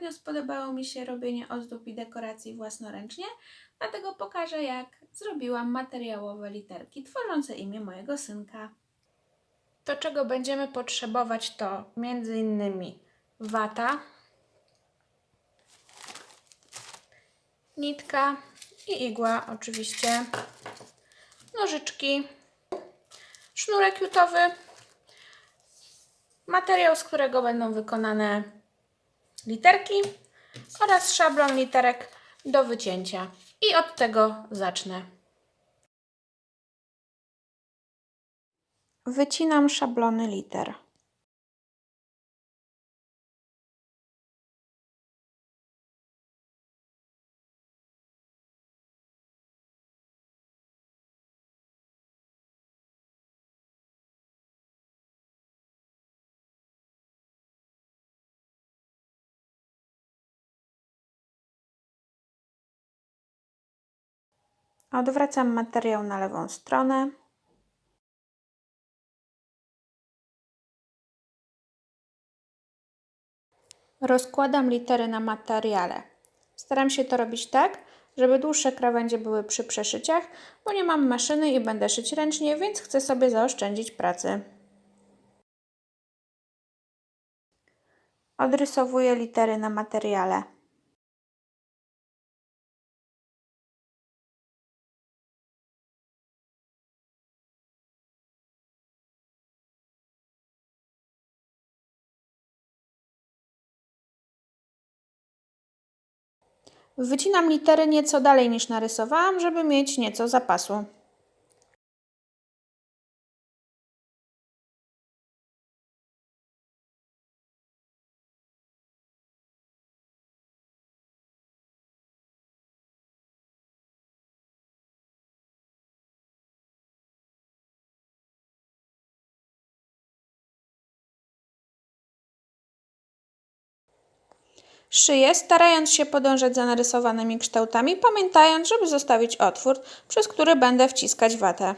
Ostatnio spodobało mi się robienie ozdób i dekoracji własnoręcznie, dlatego pokażę jak zrobiłam materiałowe literki tworzące imię mojego synka. To czego będziemy potrzebować to innymi wata, nitka i igła oczywiście, nożyczki, sznurek jutowy, materiał, z którego będą wykonane literki oraz szablon literek do wycięcia. I od tego zacznę. Wycinam szablony liter. Odwracam materiał na lewą stronę. Rozkładam litery na materiale. Staram się to robić tak, żeby dłuższe krawędzie były przy przeszyciach, bo nie mam maszyny i będę szyć ręcznie, więc chcę sobie zaoszczędzić pracy. Odrysowuję litery na materiale. Wycinam litery nieco dalej niż narysowałam, żeby mieć nieco zapasu. Szyję, starając się podążać za narysowanymi kształtami, pamiętając, żeby zostawić otwór, przez który będę wciskać watę.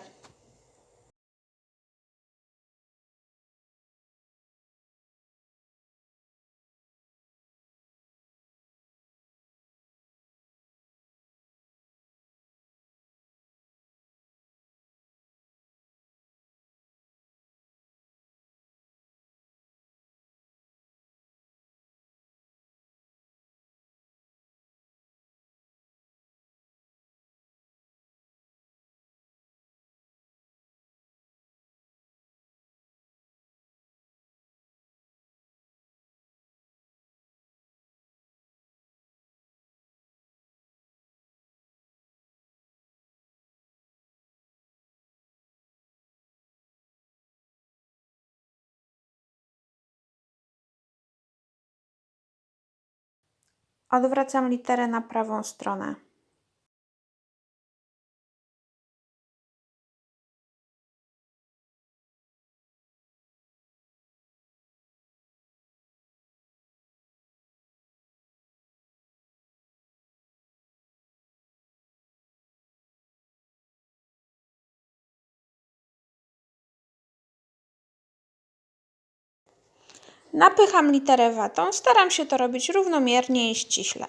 Odwracam literę na prawą stronę. Napycham literę watą, staram się to robić równomiernie i ściśle.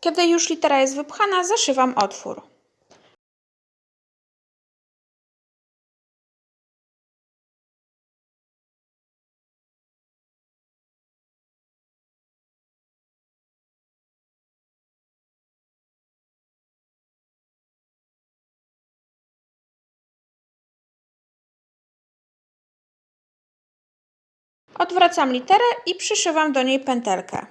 Kiedy już litera jest wypchana, zaszywam otwór. Odwracam literę i przyszywam do niej pętelkę.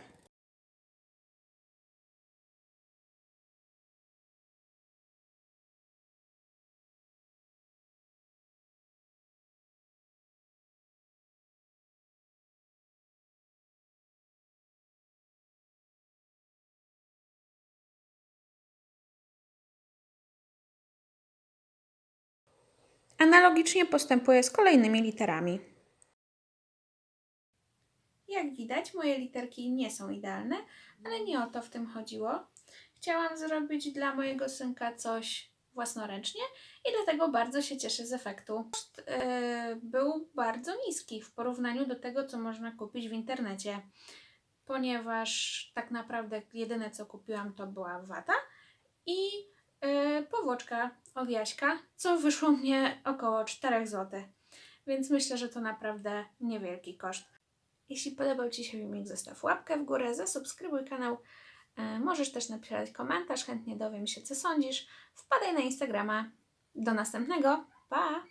Analogicznie postępuję z kolejnymi literami. Jak widać, moje literki nie są idealne, ale nie o to w tym chodziło. Chciałam zrobić dla mojego synka coś własnoręcznie i dlatego bardzo się cieszę z efektu. Koszt e, był bardzo niski w porównaniu do tego, co można kupić w internecie, ponieważ tak naprawdę jedyne co kupiłam to była wata i e, powłoczka od Jaśka, co wyszło mnie około 4 zł. Więc myślę, że to naprawdę niewielki koszt. Jeśli podobał Ci się filmik, zostaw łapkę w górę, zasubskrybuj kanał. E, Możesz też napisać komentarz, chętnie dowiem się, co sądzisz. Wpadaj na Instagrama. Do następnego. Pa!